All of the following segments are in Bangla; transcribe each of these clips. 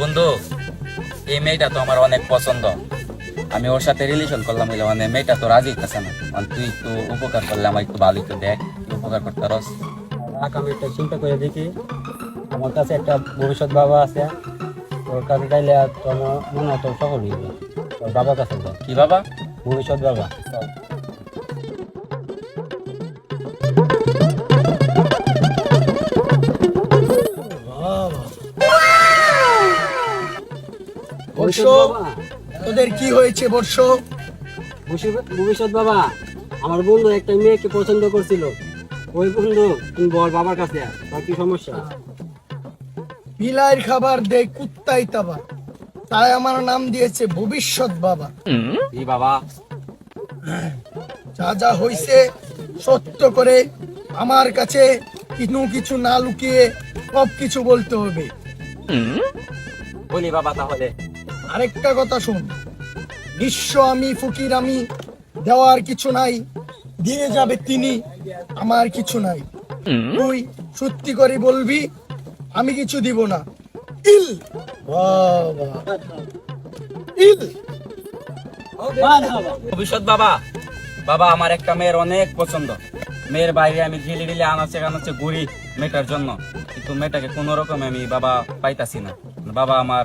বন্ধু এই মেয়েটা তো আমার অনেক পছন্দ। আমি ওর সাথে রিলেশন করলাম বলে মানে মেয়েটা তো রাজি হইতেছে না। মানে তুই একটু উপকার করলে আমার একটু ভালো একটু দেখ উপকার করতে রস রাখ আমি একটা চিন্তা করে দেখি। আমার কাছে একটা ভবিষ্যৎ বাবা আছে। তোর কাছে চাইলে আর তোর মনে হয় তোর হয়ে তোর বাবার কাছে কি বাবা? ভবিষ্যৎ বাবা। বর্ষ তোদের কি হয়েছে বর্ষ ভবিষ্যৎ- বাবা আমার বন্ধু একটা মেয়েকে পছন্দ করছিল। ওই বন্ধু তুমি বল বাবার কাছে আয়। কি সমস্যা? বিলাইয়ের খাবার দেয় কুত্তাই তাবা তাই আমার নাম দিয়েছে ভবিষ্যৎ বাবা। কি বাবা। যা যা হইছে সত্য করে আমার কাছে কিছু কিছু না লুকিয়ে সব কিছু বলতে হবে। বলি বাবা তাহলে। আরেকটা কথা শুন। বিশ্ব আমি ফকির আমি দেওয়ার কিছু নাই দিয়ে যাবে তিনি আমার কিছু নাই। তুই সত্যি করে বলবি আমি কিছু দিব না। ইল। বাবা। ইল। ভবিষ্যৎ বাবা। বাবা আমার একটা মেয়ের অনেক পছন্দ। মেয়ের বাইরে আমি ঢিলে ঢিলে আনাচে কানাচে ঘুরি মেয়েটার জন্য। কিন্তু মেয়েটাকে কোনো রকমে আমি বাবা পাইতাছি না। বাবা আমার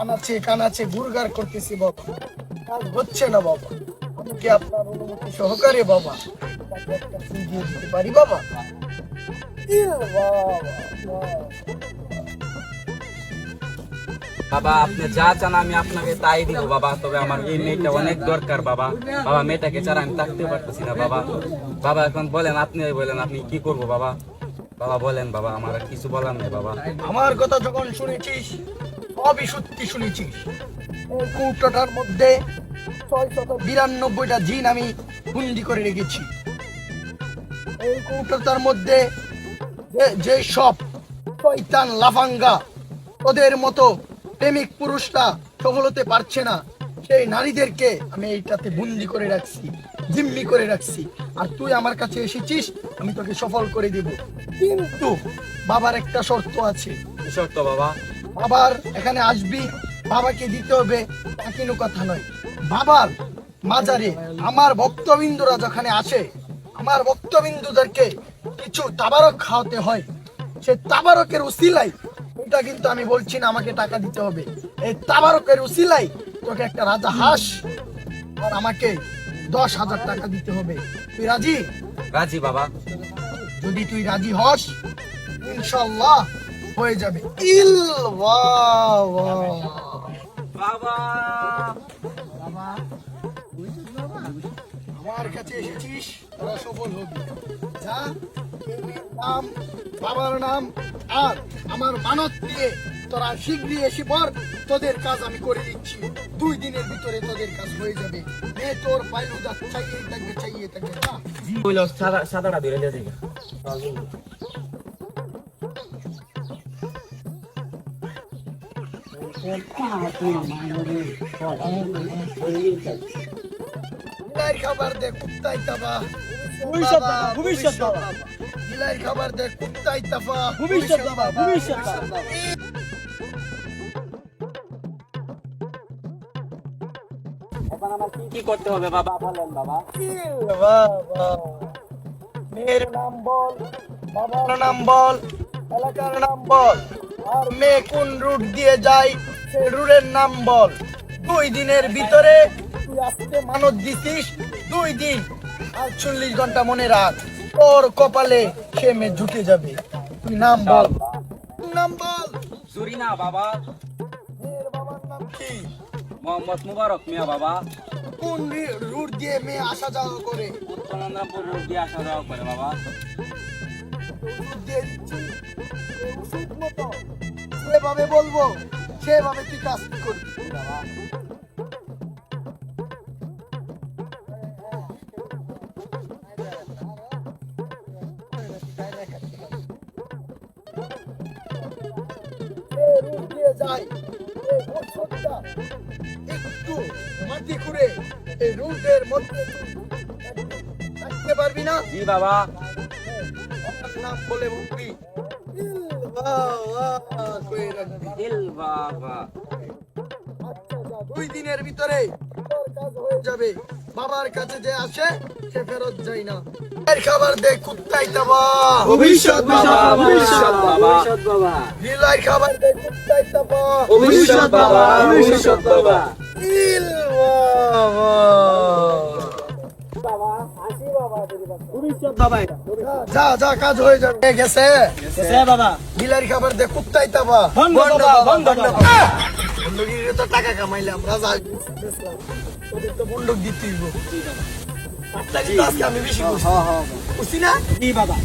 কানাচে কানাচে গুরগার করতেছি বাবা। কাজ হচ্ছে না বাবা। আমি কি আপনার অনুমতি সহকারে বাবা। তাকে একটা সুযোগ দিতে পারি বাবা? বাবা আপনি যা চান আমি আপনাকে তাই দিব বাবা তবে আমার এই মেয়েটা অনেক দরকার বাবা। বাবা মেয়েটাকে ছাড়া আমি থাকতে পারতেছি না বাবা। বাবা এখন বলেন আপনি বলেন আপনি কি করব বাবা? বাবা বলেন বাবা আমার কিছু বলার নেই বাবা। আমার কথা যখন শুনেছিস সত্যি শুনেছিস এই কৌটোটার মধ্যে ছয় শত বিরানব্বইটা জিন আমি বন্দি করে রেখেছি। এই কৌটোটার মধ্যে যে- সব শয়তান লাফাঙ্গা, ওদের মতো প্রেমিক পুরুষরা সফল হতে পারছে না, সেই নারীদেরকে আমি এইটাতে বন্দি করে রাখছি, জিম্মি করে রাখছি। আর তুই আমার কাছে এসেছিস, আমি তোকে সফল করে দেব। কিন্তু বাবার একটা শর্ত আছে। শর্ত বাবা? বাবার এখানে আসবি বাবাকে দিতে হবে তা কোনো কথা নয়। বাবার মাজারে আমার ভক্তবিন্দুরা যেখানে আসে আমার ভক্তবিন্দুদেরকে কিছু তাবারক খাওয়াতে হয়। সে তাবারকের উসিলাই এটা কিন্তু আমি বলছি না আমাকে টাকা দিতে হবে। এই তাবারকের উসিলাই তোকে একটা রাজা হাঁস আর আমাকে দশ হাজার টাকা দিতে হবে। তুই রাজি? রাজি বাবা। যদি তুই রাজি হস ইনশাল্লাহ হয়ে যাবে। ইল। বাবা। বাবা, আমার কাছে এসেছিস তোরা সফল হবি। যা নাম বাবার নাম আর আমার মানত দিয়ে তোরা শীঘ্রই এসে পর তোদের কাজ আমি করে দিচ্ছি। দুই দিনের ভিতরে তোদের কাজ হয়ে যাবে। মেয়ে তোর পাইলুদা চাইয়ে থাকবে চাইয়ে থাকবে। সাদাটা ধরে দিয়ে খাবার দে কুত্তাই তাবা ভবিষ্যৎ বাবা, বাবা, ভবিষ্যৎ বাবা। বিলাইয়ের খাবার দে কুত্তাই তাবা ভবিষ্যৎ বাবা, ভবিষ্যৎ বাবা। এখন আমার কি কি করতে হবে বাবা? বলেন বাবা। বাবা? মেয়ের নাম বল বাবার নাম বল এলাকার নাম বল। আর মেয়ে কোন রুট দিয়ে যায় রুটের নাম বল। দুই দিনের ভিতরে তুই আজকে মানত দিছিস দুই দিন। আটচল্লিশ ঘণ্টা মনে রাখ তোর কপালে সে মেয়ে ঢুকে যাবে। তুই নাম বল। নাম বল। চুরি না বাবা। মেয়ের বাবার নাম কি? মোহাম্মদ মুবারক মিয়া বাবা। কোন রুট দিয়ে মেয়ে আসা যাওয়া করে? উত্তরন্দ্রাপুর রোড দিয়ে আসা যাওয়া করে বাবা। যেভাবে বলব। সেভাবে তুই কাজ করবি? যাই। একটু মাটি খুঁড়ে এই রুটের মধ্যে থাকতে পারবি না? জি বাবা। নাম বলে বলবি বাবা দুই দিনের ভিতরে যাবে। বাবার কাছে যে আসে সে ফেরত যায় না। এর খাবার দে কুত্তাই তাবা। ভবিষ্যৎ বাবা ভবিষ্যৎ বাবা। বাবা। খাবার দে কুত্তাই তাবা। ভবিষ্যৎ বাবা, ভবিষ্যৎ বাবা। বাবা। বাবা যা যা কাজ হয়ে যাবে। এ গেছে? বাবা। বিলার খাবার দে কুত্তাই তাবা বন্ধ বাবা, বন্ধ বাবা। বন্ধুকিরে তো টাকা কামাইলাম রাজা। বেচলাম। তো বন্ধক দিতেই হইব। আটটা কিন্তু আজকে আমি বেশি করছি। করছি না? জি বাবা।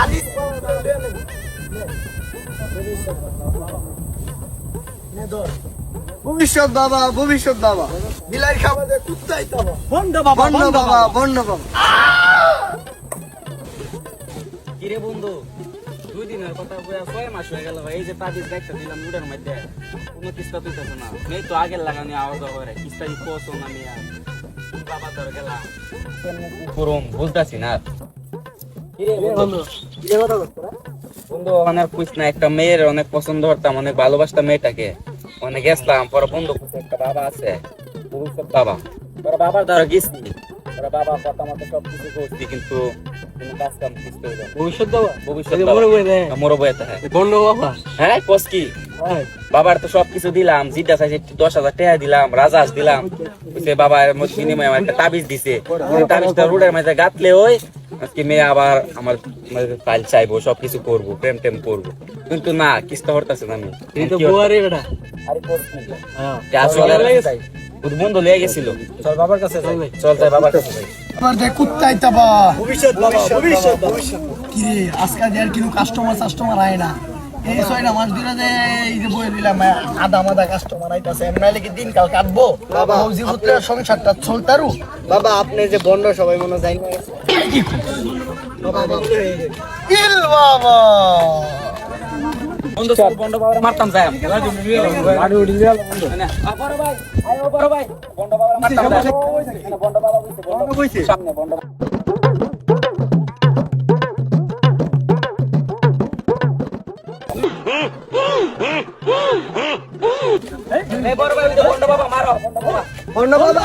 আদি ভবিষ্যৎ বাবা ভবিষ্যৎ বাবা। বিলার খাবার দে কুত্তাই তাবা বন্ধ বাবা বন্ধ বাবা। বন্ধ বাবা। কিরে বন্ধু? দুই দিনের কথা বইয়া ছয় মাস হয়ে গেল ভাই এই যে তাবিজ গাইতে দিলাম মুডের মধ্যে। কোনো কিস্তা তুইতেছে না। এই তো আগের লাগানি আওয়াজ করে। কিস্তা কি কোসো না মিয়া বাবা তোর গেলাম পুরম বুঝতাছি না। কিরে বন্ধু? কি কথা করছ বন্ধু অনেক কুইস না একটা মেয়ের অনেক পছন্দ করতাম অনেক ভালোবাসতাম মেয়েটাকে। অনেক গেছলাম পরে বন্ধু একটা বাবা আছে। বাবা। তোর বাবার দ্বারা গেছি তোর বাবা কথা মতো সব কিছু করছি কিন্তু কোনো হ্যাঁ হ্যাঁ বাবার তো সবকিছু দিলাম জিটা চাইছে দশ হাজার টাকা দিলাম রাজাস দিলাম সে বাবার বিনিময়ে আমার একটা তাবিজ দিছে তাবিজটা রোডের মধ্যে গাতলে ওই আজকে মেয়ে আবার আমার কাল চাইব সবকিছু করব প্রেম টেম করব কিন্তু না কিস্তা হরতাছে না আমি? হ্যাঁ আসলে বন্ধু লিয়ে গেছিল চল বাবার কাছে চল তাই বাবার কাছে খাবার কুত্তাই তাবা। ভবিষ্যৎ বাবা ভবিষ্যৎ বাবা। কিরে আজকাল আর কিন্তু কাস্টমার কাস্টমার আয় না। এই ছয়টা মাস ধরে যে এই যে বই দিলাম আধা মাদা কাস্টমার আইতাছে। এমন কি দিনকাল কাটবো? বাবা। হৌজি পুত্রের সংসারটা চলতারু। বাবা আপনি যে বন্ধ সবাই মনে যাই না ইল বাবা বন্ধু চল বন্ধু বাবা? সামনে এই বড় ভাই, মারো, বন্ধু বাবা। বন্ধ বাবা।